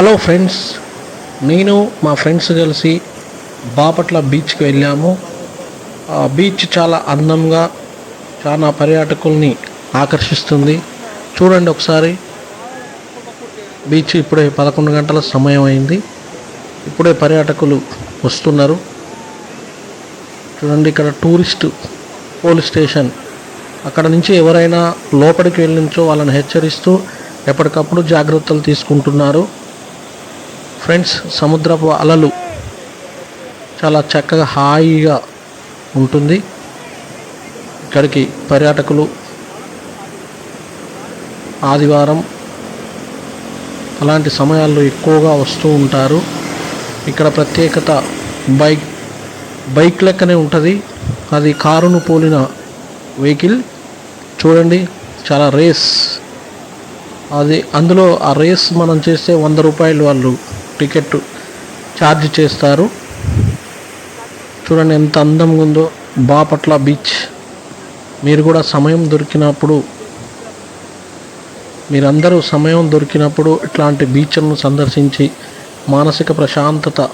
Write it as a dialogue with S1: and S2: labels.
S1: Hello friends నేను మా friends కలిసి బాపట్ల బీచ్కి వెళ్ళాము. ఆ బీచ్ చాలా అందంగా చాలా పర్యాటకుల్ని ఆకర్షిస్తుంది. చూడండి ఒకసారి. బీచ్ ఇప్పుడే పదకొండు గంటల సమయం అయింది. ఇప్పుడే పర్యాటకులు వస్తున్నారు. చూడండి ఇక్కడ టూరిస్ట్ పోలీస్ స్టేషన్ అక్కడ నుంచి ఎవరైనా లోపలికి వెళ్ళించో వాళ్ళని హెచ్చరిస్తూ ఎప్పటికప్పుడు జాగ్రత్తలు తీసుకుంటున్నారు. ఫ్రెండ్స్ సముద్రపు అలలు చాలా చక్కగా హాయిగా ఉంటుంది. ఇక్కడికి పర్యాటకులు ఆదివారం అలాంటి సమయాల్లో ఎక్కువగా వస్తూ ఉంటారు. ఇక్కడ ప్రత్యేకత బైక్ బైక్ లెక్కనే ఉంటుంది. అది కారును పోలిన వెహికల్. చూడండి చాలా రేస్. అది అందులో ఆ రేస్ మనం చేస్తే వంద రూపాయలు వాళ్ళు టికెట్ ఛార్జ్ చేస్తారు. చూడండి ఎంత అందంగా ఉందో. బాపట్ల బీచ్. మీరు కూడా సమయం దొరికినప్పుడు మీరందరూ సమయం దొరికినప్పుడు ఇట్లాంటి బీచ్లను సందర్శించి మానసిక ప్రశాంతత